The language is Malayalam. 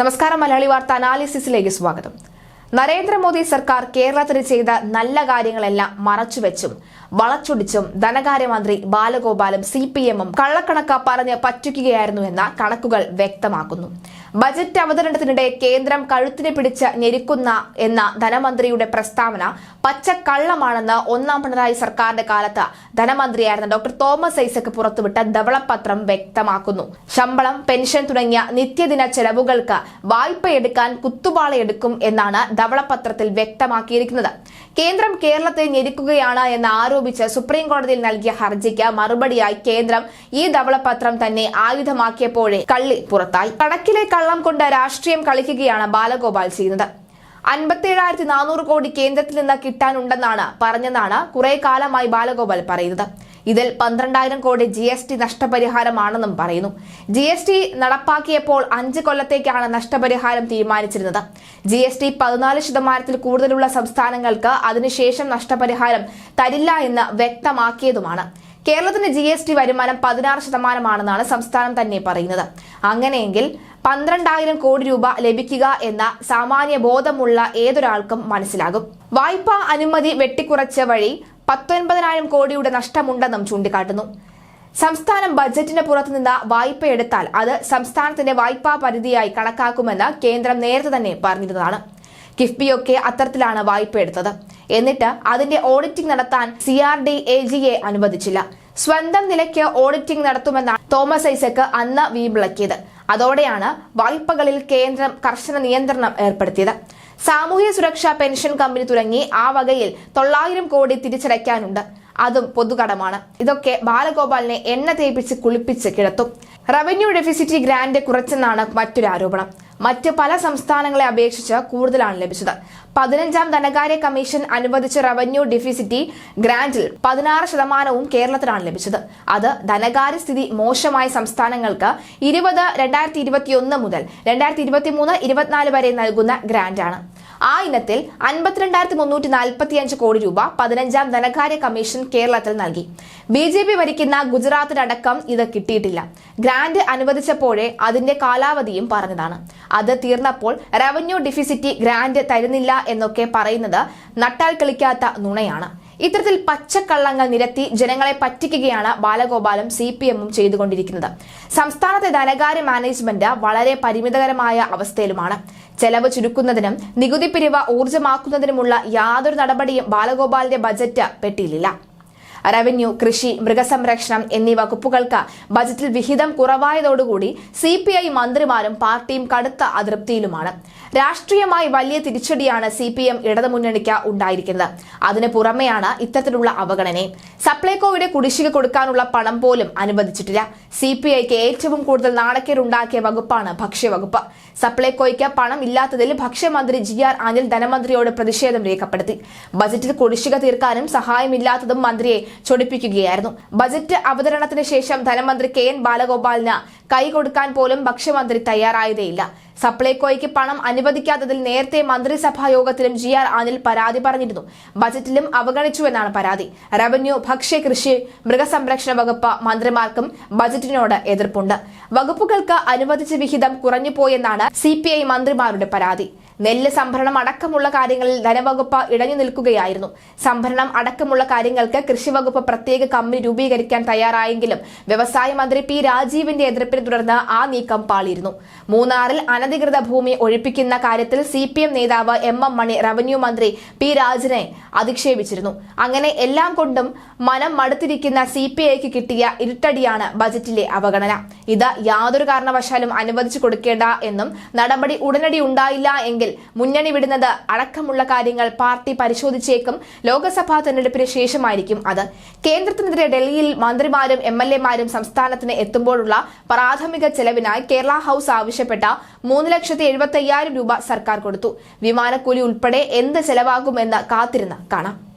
നമസ്കാരം മലയാളി വാർത്ത അനാലിസിസിലേക്ക് സ്വാഗതം. നരേന്ദ്രമോദി സർക്കാർ കേരളത്തിന് ചെയ്ത നല്ല കാര്യങ്ങളെല്ലാം മറച്ചുവെച്ചും വളച്ചൊടിച്ചും ധനകാര്യമന്ത്രി ബാലഗോപാലും സി പി എമ്മും കള്ളക്കണക്ക പറഞ്ഞ് പറ്റിക്കുകയായിരുന്നു എന്ന കണക്കുകൾ വ്യക്തമാക്കുന്നു. ബജറ്റ് അവതരണത്തിനിടെ കേന്ദ്രം കഴുത്തിനെ പിടിച്ച് ഞെരുക്കുന്ന എന്ന ധനമന്ത്രിയുടെ പ്രസ്താവന പച്ചക്കള്ളമാണെന്ന് ഒന്നാം പിണറായി സർക്കാരിന്റെ കാലത്ത് ധനമന്ത്രിയായിരുന്ന ഡോക്ടർ തോമസ് ഐസക് പുറത്തുവിട്ട ധവളപത്രം വ്യക്തമാക്കുന്നു. ശമ്പളം പെൻഷൻ തുടങ്ങിയ നിത്യദിന ചെലവുകൾക്ക് വായ്പയെടുക്കാൻ കുത്തുപാളയെടുക്കും എന്നാണ് ധവളപത്രത്തിൽ വ്യക്തമാക്കിയിരിക്കുന്നത്. കേന്ദ്രം കേരളത്തെ ഞെരുക്കുകയാണ് എന്ന് ആരോപിച്ച് സുപ്രീം കോടതിയിൽ നൽകിയ ഹർജിക്ക് മറുപടിയായി കേന്ദ്രം ഈ ധവളപത്രം തന്നെ ആയുധമാക്കിയപ്പോഴേ കള്ളി പുറത്തായി. കണക്കിലെ കള്ളം കൊണ്ട് രാഷ്ട്രീയം കളിക്കുകയാണ് ബാലഗോപാൽ ചെയ്യുന്നത്. അൻപത്തിയേഴായിരത്തി നാനൂറ് കോടി കേന്ദ്രത്തിൽ നിന്ന് കിട്ടാനുണ്ടെന്നാണ് പറഞ്ഞെന്നാണ് കുറെ കാലമായി ബാലഗോപാൽ പറയുന്നത്. ഇതിൽ പന്ത്രണ്ടായിരം കോടി ജി എസ് ടി നഷ്ടപരിഹാരമാണെന്നും പറയുന്നു. ജി എസ് ടി നടപ്പാക്കിയപ്പോൾ അഞ്ച് കൊല്ലത്തേക്കാണ് നഷ്ടപരിഹാരം തീരുമാനിച്ചിരുന്നത്. ജി എസ് ടി പതിനാല് ശതമാനത്തിൽ കൂടുതലുള്ള സംസ്ഥാനങ്ങൾക്ക് അതിനുശേഷം നഷ്ടപരിഹാരം തരില്ല എന്ന് വ്യക്തമാക്കിയതുമാണ്. കേരളത്തിന്റെ ജി എസ് ടി വരുമാനം പതിനാറ് ശതമാനമാണെന്നാണ് സംസ്ഥാനം തന്നെ പറയുന്നത്. അങ്ങനെയെങ്കിൽ പന്ത്രണ്ടായിരം കോടി രൂപ ലഭിക്കുക എന്ന സാമാന്യ ബോധമുള്ള ഏതൊരാൾക്കും മനസ്സിലാകും. വായ്പാ അനുമതി വെട്ടിക്കുറച്ച വഴി പത്തൊൻപതിനായിരം കോടിയുടെ നഷ്ടമുണ്ടെന്നും ചൂണ്ടിക്കാട്ടുന്നു. സംസ്ഥാനം ബജറ്റിന് പുറത്തുനിന്ന് വായ്പ എടുത്താൽ അത് സംസ്ഥാനത്തിന്റെ വായ്പാ പരിധിയായി കണക്കാക്കുമെന്ന് കേന്ദ്രം നേരത്തെ തന്നെ പറഞ്ഞിരുന്നതാണ്. കിഫ്ബിയൊക്കെ അത്തരത്തിലാണ് വായ്പ എടുത്തത്. എന്നിട്ട് അതിന്റെ ഓഡിറ്റിംഗ് നടത്താൻ സി ആർ ഡി എ ജിയെ അനുവദിച്ചില്ല. സ്വന്തം നിലയ്ക്ക് ഓഡിറ്റിംഗ് നടത്തുമെന്നാണ് തോമസ് ഐസക്ക് അന്ന് വീമ്പിളക്കിയത്. അതോടെയാണ് വായ്പകളിൽ കേന്ദ്രം കർശന നിയന്ത്രണം ഏർപ്പെടുത്തിയത്. സാമൂഹ്യ സുരക്ഷാ പെൻഷൻ കമ്പനി തുടങ്ങി ആ വകയിൽ തൊള്ളായിരം കോടി തിരിച്ചടയ്ക്കാനുണ്ട്. അതും പൊതുകടമാണ്. ഇതൊക്കെ ബാലഗോപാലിനെ എണ്ണ തേപ്പിച്ച് കുളിപ്പിച്ച് കിടത്തും. റവന്യൂ ഡെഫിസിറ്റി ഗ്രാന്റ് കുറച്ചെന്നാണ് മറ്റൊരു ആരോപണം. മറ്റ് പല സംസ്ഥാനങ്ങളെ അപേക്ഷിച്ച് കൂടുതലാണ് ലഭിച്ചത്. പതിനഞ്ചാം ധനകാര്യ കമ്മീഷൻ അനുവദിച്ച റവന്യൂ ഡെഫിസിറ്റി ഗ്രാന്റിൽ പതിനാറ് ശതമാനവും കേരളത്തിലാണ് ലഭിച്ചത്. അത് ധനകാര്യ സ്ഥിതി മോശമായ സംസ്ഥാനങ്ങൾക്ക് ഇരുപത് രണ്ടായിരത്തി ഇരുപത്തിയൊന്ന് മുതൽ രണ്ടായിരത്തി ഇരുപത്തിമൂന്ന് ഇരുപത്തിനാല് വരെ നൽകുന്ന ഗ്രാന്റാണ്. ആ ഇനത്തിൽ അൻപത്തിരണ്ടായിരത്തി മുന്നൂറ്റി നാൽപ്പത്തിയഞ്ച് കോടി രൂപ പതിനഞ്ചാം ധനകാര്യ കമ്മീഷൻ കേരളത്തിൽ നൽകി. ബി ജെ പി ഭരിക്കുന്ന ഗുജറാത്തിനടക്കം ഇത് കിട്ടിയിട്ടില്ല. ഗ്രാന്റ് അനുവദിച്ചപ്പോഴേ അതിന്റെ കാലാവധിയും പറഞ്ഞതാണ്. അത് തീർന്നപ്പോൾ റവന്യൂ ഡിഫിസിറ്റി ഗ്രാന്റ് തരുന്നില്ല എന്നൊക്കെ പറയുന്നത് നട്ടാൽ കളിക്കാത്ത നുണയാണ്. ഇത്തരത്തിൽ പച്ചക്കള്ളങ്ങൾ നിരത്തി ജനങ്ങളെ പറ്റിക്കുകയാണ് ബാലഗോപാലും സി പി എമ്മും ചെയ്തുകൊണ്ടിരിക്കുന്നത്. സംസ്ഥാനത്തെ ധനകാര്യ മാനേജ്മെന്റ് വളരെ പരിമിതകരമായ അവസ്ഥയിലുമാണ്. ചെലവ് ചുരുക്കുന്നതിനും നികുതി പിരിവ് ഊർജമാക്കുന്നതിനുമുള്ള യാതൊരു നടപടിയും ബാലഗോപാലിന്റെ ബജറ്റ് പെട്ടിയിലില്ല. റവന്യൂ കൃഷി മൃഗസംരക്ഷണം എന്നീ വകുപ്പുകൾക്ക് ബജറ്റിൽ വിഹിതം കുറവായതോടുകൂടി സി പി ഐ മന്ത്രിമാരും പാർട്ടിയും കടുത്ത അതൃപ്തിയിലുമാണ്. രാഷ്ട്രീയമായി വലിയ തിരിച്ചടിയാണ് സി പി എം ഇടതുമുന്നണിക്ക് ഉണ്ടായിരിക്കുന്നത്. അതിന് പുറമെയാണ് ഇത്തരത്തിലുള്ള അവഗണനയും സപ്ലൈകോയുടെ കുടിശ്ശിക കൊടുക്കാനുള്ള പണം പോലും അനുവദിച്ചിട്ടില്ല. സി പി ഐക്ക് ഏറ്റവും കൂടുതൽ നാണക്കേടുണ്ടാക്കിയ വകുപ്പാണ് ഭക്ഷ്യവകുപ്പ്. സപ്ലൈകോയ്ക്ക് പണം ഇല്ലാത്തതിൽ ഭക്ഷ്യമന്ത്രി ജി ആർ അനിൽ ധനമന്ത്രിയോട് പ്രതിഷേധം രേഖപ്പെടുത്തി. ബജറ്റിൽ കുടിശ്ശിക തീർക്കാനും സഹായമില്ലാത്തതും മന്ത്രിയെ ചൊടിപ്പിക്കുകയായിരുന്നു. ബജറ്റ് അവതരണത്തിന് ശേഷം ധനമന്ത്രി കെ എൻ ബാലഗോപാലിന് കൈ കൊടുക്കാൻ പോലും ഭക്ഷ്യമന്ത്രി തയ്യാറായതേയില്ല. സപ്ലൈകോയ്ക്ക് പണം അനുവദിക്കാത്തതിൽ നേരത്തെ മന്ത്രിസഭാ യോഗത്തിലും ജി ആർ അനിൽ പരാതി പറഞ്ഞിരുന്നു. ബജറ്റിലും അവഗണിച്ചുവെന്നാണ് പരാതി. റവന്യൂ ഭക്ഷ്യ കൃഷി മൃഗസംരക്ഷണ വകുപ്പ് മന്ത്രിമാർക്കും ബജറ്റിനോട് എതിർപ്പുണ്ട്. വകുപ്പുകൾക്ക് അനുവദിച്ച വിഹിതം കുറഞ്ഞുപോയെന്നാണ് സി പി ഐ മന്ത്രിമാരുടെ പരാതി. നെല്ല് സംഭരണം അടക്കമുള്ള കാര്യങ്ങളിൽ ധനവകുപ്പ് ഇടഞ്ഞു നിൽക്കുകയായിരുന്നു. സംഭരണം അടക്കമുള്ള കാര്യങ്ങൾക്ക് കൃഷിവകുപ്പ് പ്രത്യേക കമ്മിറ്റി രൂപീകരിക്കാൻ തയ്യാറായെങ്കിലും വ്യവസായ മന്ത്രി പി രാജീവിന്റെ എതിർപ്പിനെ തുടർന്ന് ആ നീക്കം പാളിയിരുന്നു. മൂന്നാറിൽ അനധികൃത ഭൂമി ഒഴിപ്പിക്കുന്ന കാര്യത്തിൽ സി നേതാവ് എം എം മണി റവന്യൂ മന്ത്രി പി രാജനെ അധിക്ഷേപിച്ചിരുന്നു. അങ്ങനെ എല്ലാം കൊണ്ടും മനം മടുത്തിരിക്കുന്ന സി പി ഐക്ക് കിട്ടിയ ഇരുട്ടടിയാണ് ബജറ്റിലെ അവഗണന. ഇത് യാതൊരു കാരണവശാലും അനുവദിച്ചു കൊടുക്കേണ്ട എന്നും നടപടി ഉടനടി ഉണ്ടായില്ല എങ്കിൽ മുന്നണി വിടുന്നത് അടക്കമുള്ള കാര്യങ്ങൾ പാർട്ടി പരിശോധിച്ചേക്കും. ലോക്സഭാ തെരഞ്ഞെടുപ്പിന് ശേഷമായിരിക്കും അത്. കേന്ദ്രത്തിനെതിരെ ഡൽഹിയിൽ മന്ത്രിമാരും എം എൽ എമാരും സംസ്ഥാനത്തിന് എത്തുമ്പോഴുള്ള പ്രാഥമിക ചെലവിനായി കേരള ഹൌസ് ആവശ്യപ്പെട്ട മൂന്ന് ലക്ഷത്തി എഴുപത്തി അയ്യായിരം രൂപ സർക്കാർ കൊടുത്തു. വിമാനക്കൂലി ഉൾപ്പെടെ എന്ത് ചെലവാകുമെന്ന് കാത്തിരുന്ന് കാണാം.